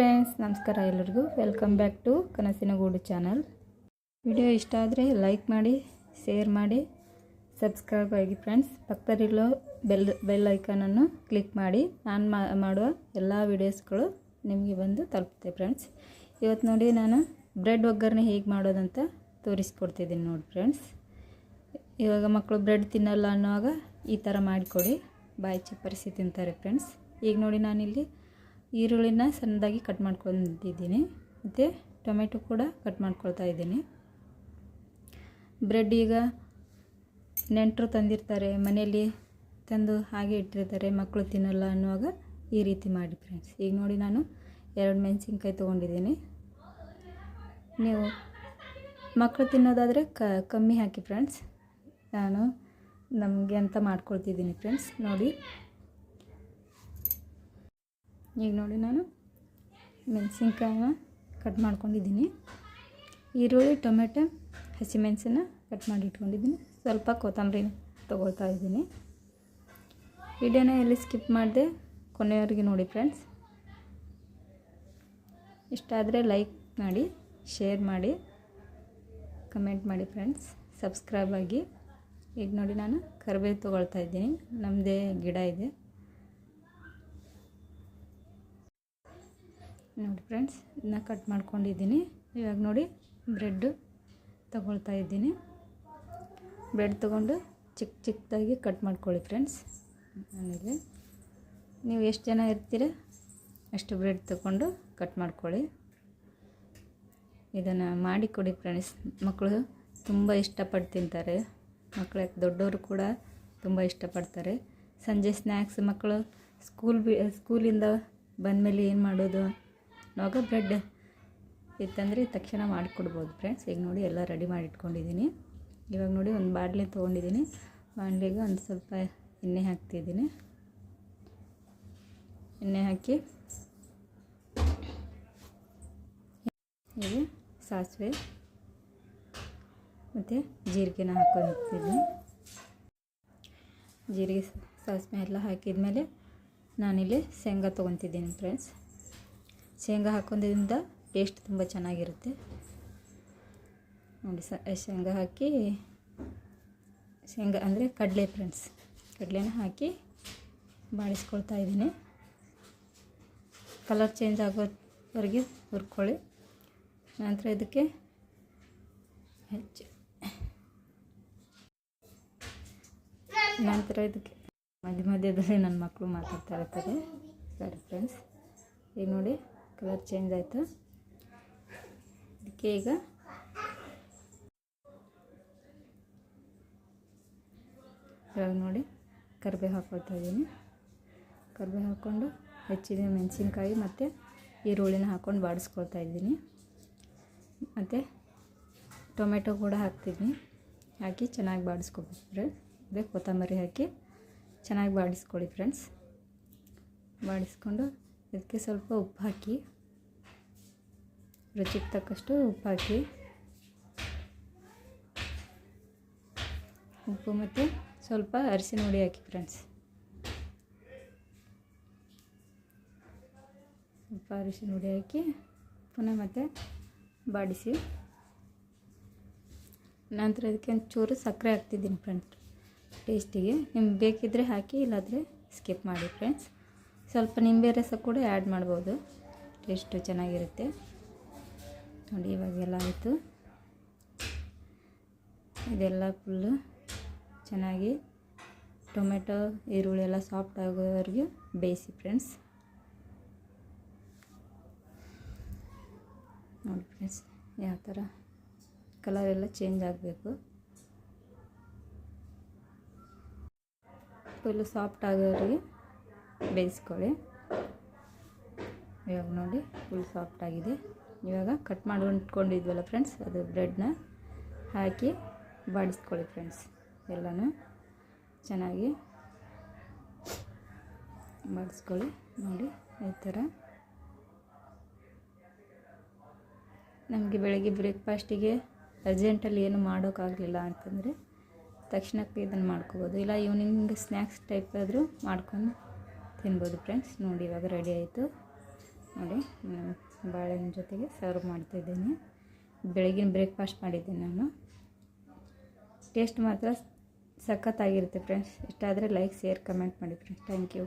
Friends ನಮಸ್ಕಾರ ಎಲ್ಲರಿಗೂ. Welcome back to ಕನಸಿನ ಗೂಡು ಚಾನಲ್ ವಿಡಿಯೋ ಇಷ್ಟ ಆದರೆ ಲೈಕ್ ಮಾಡಿ ಶೇರ್ ಮಾಡಿ ಸಬ್ಸ್ಕ್ರೈಬ್ ಆಗಿ ಫ್ರೆಂಡ್ಸ್ ಪಕ್ಕದಲ್ಲಿರೋ ಬೆಲ್ ಬೆಲ್ ಐಕಾನನ್ನು ಕ್ಲಿಕ್ ಮಾಡಿ. ನಾನು ಮಾಡುವ ಎಲ್ಲ ವೀಡಿಯೋಸ್ಗಳು ನಿಮಗೆ ಬಂದು ತಲುಪುತ್ತೆ ಫ್ರೆಂಡ್ಸ್ ಇವತ್ತು ನೋಡಿ ನಾನು ಬ್ರೆಡ್ ಒಗ್ಗರಣೆ ಹೇಗೆ ಮಾಡೋದಂತ ತೋರಿಸ್ಕೊಡ್ತಿದ್ದೀನಿ ನೋಡಿ ಫ್ರೆಂಡ್ಸ್ ಇವಾಗ ಮಕ್ಕಳು ಬ್ರೆಡ್ ತಿನ್ನಲ್ಲ ಅನ್ನುವಾಗ ಈ ಥರ ಮಾಡಿಕೊಡಿ. ಬಾಯಿ ಚಪ್ಪರಿಸಿ ತಿಂತಾರೆ ಫ್ರೆಂಡ್ಸ್ ಈಗ ನೋಡಿ ನಾನಿಲ್ಲಿ ಈರುಳ್ಳಿನ ಸಣ್ಣದಾಗಿ ಕಟ್ ಮಾಡ್ಕೊಂಡಿದ್ದೀನಿ. ಮತ್ತು ಟೊಮೆಟೊ ಕೂಡ ಕಟ್ ಮಾಡ್ಕೊಳ್ತಾ ಇದ್ದೀನಿ. ಬ್ರೆಡ್ ಈಗ ನೆಂಟರು ತಂದಿರ್ತಾರೆ. ಮನೆಯಲ್ಲಿ ತಂದು ಹಾಗೆ ಇಟ್ಟಿರ್ತಾರೆ. ಮಕ್ಕಳು ತಿನ್ನಲ್ಲ ಅನ್ನುವಾಗ ಈ ರೀತಿ ಮಾಡಿ ಫ್ರೆಂಡ್ಸ್ ಈಗ ನೋಡಿ ನಾನು ಎರಡು ಮೆಣಸಿನ್ಕಾಯಿ ತೊಗೊಂಡಿದ್ದೀನಿ. ನೀವು ಮಕ್ಕಳು ತಿನ್ನೋದಾದರೆ ಕಮ್ಮಿ ಹಾಕಿ ಫ್ರೆಂಡ್ಸ್ ನಾನು ನಮಗೆ ಅಂತ ಮಾಡ್ಕೊಳ್ತಿದ್ದೀನಿ ಫ್ರೆಂಡ್ಸ್ ನೋಡಿ. ಈಗ ನೋಡಿ ನಾನು ಮೆಣಸಿನ್ಕಾಯನ್ನ ಕಟ್ ಮಾಡ್ಕೊಂಡಿದ್ದೀನಿ. ಈರುಳ್ಳಿ, ಟೊಮೆಟೊ ಹಸಿಮೆಣಸನ್ನ ಕಟ್ ಮಾಡಿ ಇಟ್ಕೊಂಡಿದ್ದೀನಿ. ಸ್ವಲ್ಪ ಕೊತ್ತಂಬರಿ ತೊಗೊಳ್ತಾ ಇದ್ದೀನಿ. ವಿಡಿಯೋನ ಎಲ್ಲಿ ಸ್ಕಿಪ್ ಮಾಡಿದೆ ಕೊನೆಯವರೆಗೆ ನೋಡಿ ಫ್ರೆಂಡ್ಸ್. ಇಷ್ಟ ಆದರೆ ಲೈಕ್ ಮಾಡಿ, ಶೇರ್ ಮಾಡಿ, ಕಮೆಂಟ್ ಮಾಡಿ ಫ್ರೆಂಡ್ಸ್. ಸಬ್ಸ್ಕ್ರೈಬ್ ಆಗಿ. ಈಗ ನೋಡಿ ನಾನು ಕರಿಬೇವು ತೊಗೊಳ್ತಾ ಇದ್ದೀನಿ. ನಮ್ಮದೇ ಗಿಡ ಇದೆ. ನೋಡಿ ಫ್ರೆಂಡ್ಸ್, ಇದನ್ನ ಕಟ್ ಮಾಡ್ಕೊಂಡಿದ್ದೀನಿ. ಇವಾಗ ನೋಡಿ ಬ್ರೆಡ್ಡು ತಗೊಳ್ತಾ ಇದ್ದೀನಿ. ಬ್ರೆಡ್ ತೊಗೊಂಡು ಚಿಕ್ಕ ಚಿಕ್ಕದಾಗಿ ಕಟ್ ಮಾಡ್ಕೊಳ್ಳಿ ಫ್ರೆಂಡ್ಸ್. ಆಮೇಲೆ ನೀವು ಎಷ್ಟು ಜನ ಇರ್ತೀರ ಅಷ್ಟು ಬ್ರೆಡ್ ತಗೊಂಡು ಕಟ್ ಮಾಡ್ಕೊಳ್ಳಿ. ಇದನ್ನು ಮಾಡಿಕೊಡಿ ಫ್ರೆಂಡ್ಸ್. ಮಕ್ಕಳು ತುಂಬ ಇಷ್ಟಪಟ್ಟು ತಿಂತಾರೆ. ಮಕ್ಕಳ ದೊಡ್ಡವರು ಕೂಡ ತುಂಬ ಇಷ್ಟಪಡ್ತಾರೆ. ಸಂಜೆ ಸ್ನ್ಯಾಕ್ಸ್ ಮಕ್ಕಳು ಸ್ಕೂಲ್ ಬಿ ಸ್ಕೂಲಿಂದ ಬಂದಮೇಲೆ ಏನು ಮಾಡೋದು? ಆವಾಗ ಬ್ರೆಡ್ ಇತ್ತಂದರೆ ತಕ್ಷಣ ಮಾಡಿಕೊಡ್ಬೋದು ಫ್ರೆಂಡ್ಸ್ ಈಗ ನೋಡಿ ಎಲ್ಲ ರೆಡಿ ಮಾಡಿ ಇಟ್ಕೊಂಡಿದ್ದೀನಿ ಇವಾಗ ನೋಡಿ ಒಂದು ಬಾಣಲೆ ತೊಗೊಂಡಿದ್ದೀನಿ ಬಾಣಲೆಗೆ ಒಂದು ಸ್ವಲ್ಪ ಎಣ್ಣೆ ಹಾಕ್ತಿದ್ದೀನಿ ಎಣ್ಣೆ ಹಾಕಿ ಇದು ಸಾಸಿವೆ ಮತ್ತು ಜೀರಿಗೆನ ಹಾಕೊಂಡಿದ್ದೀನಿ ಜೀರಿಗೆ, ಸಾಸಿವೆ ಎಲ್ಲ ಹಾಕಿದ್ಮೇಲೆ ನಾನಿಲ್ಲಿ ಶೇಂಗಾ ತೊಗೊತಿದ್ದೀನಿ ಫ್ರೆಂಡ್ಸ್ ಶೇಂಗಾ ಹಾಕೋದ್ರಿಂದ ಟೇಸ್ಟ್ ತುಂಬ ಚೆನ್ನಾಗಿರುತ್ತೆ. ನೋಡಿ ಸ ಶೇಂಗಾ ಹಾಕಿ, ಶೇಂಗಾ ಅಂದರೆ ಕಡಲೆ ಫ್ರೆಂಡ್ಸ್. ಕಡಲೆನ ಹಾಕಿ ಬಾಡಿಸ್ಕೊಳ್ತಾ ಇದ್ದೀನಿ. ಕಲರ್ ಚೇಂಜ್ ಆಗೋವರೆಗೆ ಹುರ್ಕೊಳ್ಳಿ. ನಂತರ ಇದಕ್ಕೆ ಹೆಚ್ಚು. ನಂತರ ಇದಕ್ಕೆ ಮಧ್ಯ ಮಧ್ಯದಲ್ಲಿ ನನ್ನ ಮಕ್ಕಳು ಮಾತಾಡ್ತಾ ಇರ್ತಾರೆ. ಸರಿ ಫ್ರೆಂಡ್ಸ್ ಈಗ ನೋಡಿ. ಕಲರ್ ಚೇಂಜ್ ಆಯಿತು. ಅದಕ್ಕೆ ಈಗ ಇವಾಗ ನೋಡಿ ಕರಿಬೇವು ಹಾಕ್ಕೊಳ್ತಾ ಇದ್ದೀನಿ. ಕರಿಬೇವು ಹಾಕ್ಕೊಂಡು ಹೆಚ್ಚಿದ ಮೆಣಸಿನ್ಕಾಯಿ ಮತ್ತು ಈರುಳ್ಳಿನ ಹಾಕ್ಕೊಂಡು ಬಾಡಿಸ್ಕೊಳ್ತಾ ಇದ್ದೀನಿ. ಮತ್ತು ಟೊಮೆಟೊ ಕೂಡ ಹಾಕ್ತಿದ್ದೀನಿ ಹಾಕಿ ಚೆನ್ನಾಗಿ ಬಾಡಿಸ್ಕೊಬೇಕು ಫ್ರೆಂಡ್ಸ್ ಅದೇ ಕೊತ್ತಂಬರಿ ಹಾಕಿ ಚೆನ್ನಾಗಿ ಬಾಡಿಸ್ಕೊಳ್ಳಿ ಫ್ರೆಂಡ್ಸ್ ಬಾಡಿಸ್ಕೊಂಡು ಇದಕ್ಕೆ ಸ್ವಲ್ಪ ಉಪ್ಪು ಹಾಕಿ ರುಚಿಗೆ ತಕ್ಕಷ್ಟು ಉಪ್ಪು ಹಾಕಿ ಉಪ್ಪು ಮತ್ತು ಸ್ವಲ್ಪ ಅರಿಶಿನ ಹುಡಿ ಹಾಕಿ ಫ್ರೆಂಡ್ಸ್ ಸ್ವಲ್ಪ ಅರಿಶಿನ ಹುಡಿ ಹಾಕಿ ಪುನಃ ಮತ್ತೆ ಬಾಡಿಸಿ. ನಂತರ ಇದಕ್ಕೆ ಒಂಚೂರು ಸಕ್ಕರೆ ಹಾಕ್ತಿದ್ದೀನಿ ಫ್ರೆಂಡ್ಸ್ ಟೇಸ್ಟಿಗೆ ನಿಮ್ಗೆ ಬೇಕಿದ್ದರೆ ಹಾಕಿ, ಇಲ್ಲಾದರೆ ಸ್ಕಿಪ್ ಮಾಡಿ ಫ್ರೆಂಡ್ಸ್ ಸ್ವಲ್ಪ ನಿಂಬೆ ರಸ ಕೂಡ ಆ್ಯಡ್ ಮಾಡ್ಬೋದು. ಟೇಸ್ಟು ಚೆನ್ನಾಗಿರುತ್ತೆ. ನೋಡಿ, ಇವಾಗೆಲ್ಲ ಆಯಿತು. ಇದೆಲ್ಲ ಫುಲ್ಲು ಚೆನ್ನಾಗಿ ಟೊಮೆಟೊ, ಈರುಳ್ಳಿ ಎಲ್ಲ ಸಾಫ್ಟ್ ಆಗೋವರೆಗೆ ಬೇಯಿಸಿ ಫ್ರೆಂಡ್ಸ್ ನೋಡಿ ಫ್ರೆಂಡ್ಸ್ ಯಾವ ಥರ ಕಲರ್ ಎಲ್ಲ ಚೇಂಜ್ ಆಗಬೇಕು. ಫುಲ್ಲು ಸಾಫ್ಟ್ ಆಗೋವರೆಗೆ ಬೇಯಿಸ್ಕೊಳ್ಳಿ. ಇವಾಗ ನೋಡಿ ಫುಲ್ ಸಾಫ್ಟ್ ಆಗಿದೆ. ಇವಾಗ ಕಟ್ ಮಾಡ್ಕೊಂಡಿದ್ವಲ್ಲ ಫ್ರೆಂಡ್ಸ್ ಅದು ಬ್ರೆಡ್ನ ಹಾಕಿ ಬಾಡಿಸ್ಕೊಳ್ಳಿ ಫ್ರೆಂಡ್ಸ್ ಎಲ್ಲನೂ ಚೆನ್ನಾಗಿ ಬಾಡಿಸ್ಕೊಳ್ಳಿ. ನೋಡಿ, ಈ ಥರ. ನಮಗೆ ಬೆಳಗ್ಗೆ ಬ್ರೇಕ್ಫಾಸ್ಟಿಗೆ ಅರ್ಜೆಂಟಲ್ಲಿ ಏನು ಮಾಡೋಕ್ಕಾಗಲಿಲ್ಲ ಅಂತಂದರೆ ತಕ್ಷಣಕ್ಕೆ ಇದನ್ನು ಮಾಡ್ಕೋಬೋದು. ಇಲ್ಲ ಈವ್ನಿಂಗ್ ಸ್ನ್ಯಾಕ್ಸ್ ಟೈಪ್ ಆದರೂ ಮಾಡ್ಕೊಂಡು ತಿನ್ಬೋದು ಫ್ರೆಂಡ್ಸ್. ನೋಡಿ, ಇವಾಗ ರೆಡಿ ಆಯಿತು. ನೋಡಿ ಬಾಳೆಹಣ್ಣು ಜೊತೆಗೆ ಸರ್ವ್ ಮಾಡ್ತಿದ್ದೀನಿ ಬೆಳಗಿನ ಬ್ರೇಕ್ಫಾಸ್ಟ್ ಮಾಡಿದ್ದೀನಿ ನಾನು. ಟೇಸ್ಟ್ ಮಾತ್ರ ಸಖತ್ತಾಗಿರುತ್ತೆ ಫ್ರೆಂಡ್ಸ್. ಇಷ್ಟ ಆದರೆ ಲೈಕ್ ಶೇರ್ ಕಮೆಂಟ್ ಮಾಡಿ ಫ್ರೆಂಡ್ಸ್ ಥ್ಯಾಂಕ್ ಯು